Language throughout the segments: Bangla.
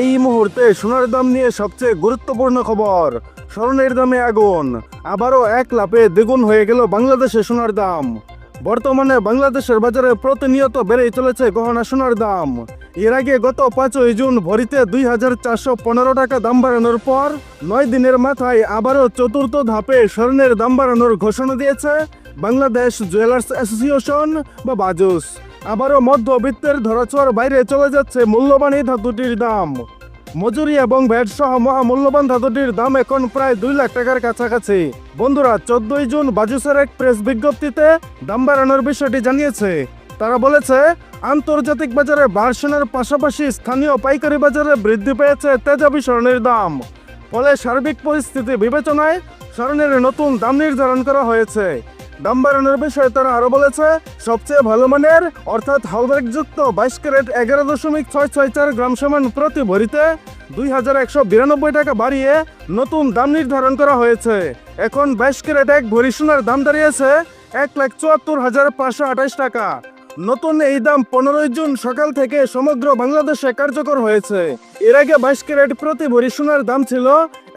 এই মুহূর্তে সোনার দাম নিয়ে সবচেয়ে গুরুত্বপূর্ণ খবর। স্বর্ণের দামে আগুন। আবারও এক লাপে দ্বিগুণ হয়ে গেল বাংলাদেশে সোনার দাম। বর্তমানে বাংলাদেশের বাজারে প্রতিনিয়ত বেড়েই চলেছে গহনা সোনার দাম। এর আগে গত পাঁচই জুন ভরিতে দুই হাজার চারশো পনেরো টাকা দাম বাড়ানোর পর নয় দিনের মাথায় আবারও চতুর্থ ধাপে স্বর্ণের দাম বাড়ানোর ঘোষণা দিয়েছে বাংলাদেশ জুয়েলার্স অ্যাসোসিয়েশন বা বাজুস। আবারও মধ্যবিত্তের ধরাছোঁয়ার বাইরে চলে যাচ্ছে মূল্যবান এই ধাতুটির দাম। মজুরি এবং ভ্যাট সহ মহামূল্যবান ধাতুটির দাম এখন প্রায় দুই লাখ টাকার কাছাকাছি। বন্ধুরা, চোদ্দই জুন বাজুসের এক প্রেস বিজ্ঞপ্তিতে দাম বাড়ানোর বিষয়টি জানিয়েছে। তারা বলেছে, আন্তর্জাতিক বাজারে ভার্সনের পাশাপাশি স্থানীয় পাইকারি বাজারে বৃদ্ধি পেয়েছে তেজাবি স্বর্ণের দাম। ফলে সার্বিক পরিস্থিতি বিবেচনায় স্বর্ণের নতুন দাম নির্ধারণ করা হয়েছে। দাম বাড়ানোর বিষয়ে তারা আরও বলেছে, সবচেয়ে ভালো মানের, অর্থাৎ হালমার্কযুক্ত বাইশ ক্যারেট এগারো দশমিক ছয় ছয় চার গ্রাম সমান প্রতি ভরিতে দুই হাজার একশো বিরানব্বই টাকা বাড়িয়ে নতুন দাম নির্ধারণ করা হয়েছে। এখন বাইশ ক্যারেট এক ভরি সোনার দাম দাঁড়িয়েছে এক লাখ চুয়াত্তর হাজার পাঁচশো আঠাশ টাকা। নতুন এই দাম পনেরোই জুন সকাল থেকে সমগ্র বাংলাদেশে কার্যকর হয়েছে। এর আগে বাইশ ক্যারেট প্রতি ভরি সোনার দাম ছিল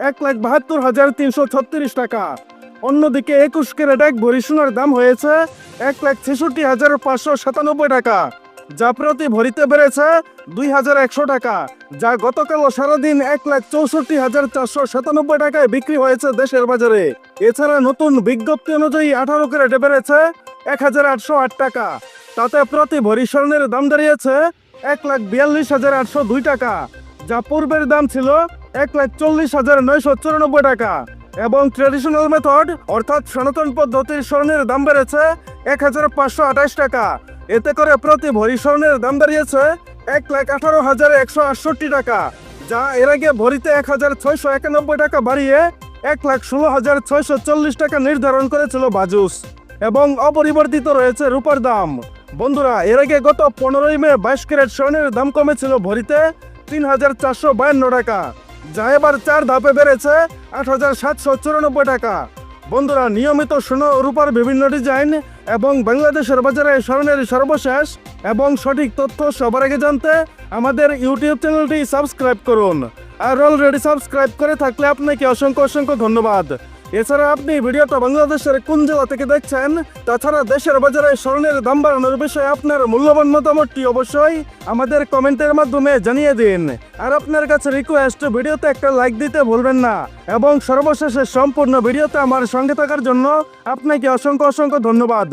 এক লাখ বাহাত্তর হাজার তিনশো ছত্রিশ টাকা। অন্যদিকে একুশ ক্যারেট এক ভরি সোনার দাম হয়েছে এক লাখ ছেষট্টি হাজার পাঁচশো সাতানব্বই টাকা, যা প্রতি ভরিতে বেড়েছে দুই হাজার একশো টাকা, যা গতকাল সারাদিন এক লাখ চৌষট্টি হাজার চারশো সাতানব্বই টাকায় বিক্রি হয়েছে দেশের বাজারে। এছাড়া নতুন বিজ্ঞপ্তি অনুযায়ী আঠারো ক্যারেটে বেড়েছে এক হাজার আটশো আট টাকা, তাতে প্রতি ভরি স্বর্ণের দাম দাঁড়িয়েছে এক লাখ বিয়াল্লিশ হাজার আটশো দুই টাকা, যা পূর্বের দাম ছিল এক লাখ চল্লিশ হাজার নয়শো চুরানব্বই টাকা। এবং ট্রেডিশনাল মেথড অর্থাৎ সনাতন পদ্ধতির স্বর্ণের দাম বেড়েছে এক হাজার পাঁচশো আঠাশ টাকা। এতে করে প্রতি ভরি স্বর্ণের দাম দাঁড়িয়েছে এক লাখ আঠারো হাজার একশো আটষট্টি টাকা, যা এর আগে ভরিতে এক হাজার ছয়শো একানব্বই টাকা বাড়িয়ে এক লাখ ষোলো হাজার ছয়শো চল্লিশ টাকা নির্ধারণ করেছিল বাজুস। এবং অপরিবর্তিত রয়েছে রূপার দাম। বন্ধুরা, এর আগে গত পনেরোই মে বাইশ ক্যারেট স্বর্ণের দাম কমেছিল ভরিতে তিন হাজার চারশো বায়ান্ন টাকা। যা এবার চার ধাপে বেড়েছে আট হাজার সাতশো চুরানব্বই টাকা। বন্ধুরা, নিয়মিত সোনা রূপার বিভিন্ন ডিজাইন এবং বাংলাদেশের বাজারে স্বর্ণের সর্বশেষ এবং সঠিক তথ্য সবার আগে জানতে আমাদের ইউটিউব চ্যানেলটি সাবস্ক্রাইব করুন। আর অলরেডি সাবস্ক্রাইব করে থাকলে আপনাকে অসংখ্য অসংখ্য ধন্যবাদ। এছাড়া আপনি ভিডিওটা বাংলাদেশের কোন জেলা থেকে দেখছেন? তাছাড়া দেশের বাজারে স্বর্ণের দাম বাড়ানোর বিষয়ে আপনার মূল্যবান মতামতটি অবশ্যই আমাদের কমেন্টের মাধ্যমে জানিয়ে দিন। আর আপনার কাছে রিকোয়েস্ট ভিডিওতে একটা লাইক দিতে ভুলবেন না। এবং সর্বশেষে সম্পূর্ণ ভিডিওতে আমার সঙ্গে থাকার জন্য আপনাকে অসংখ্য অসংখ্য ধন্যবাদ।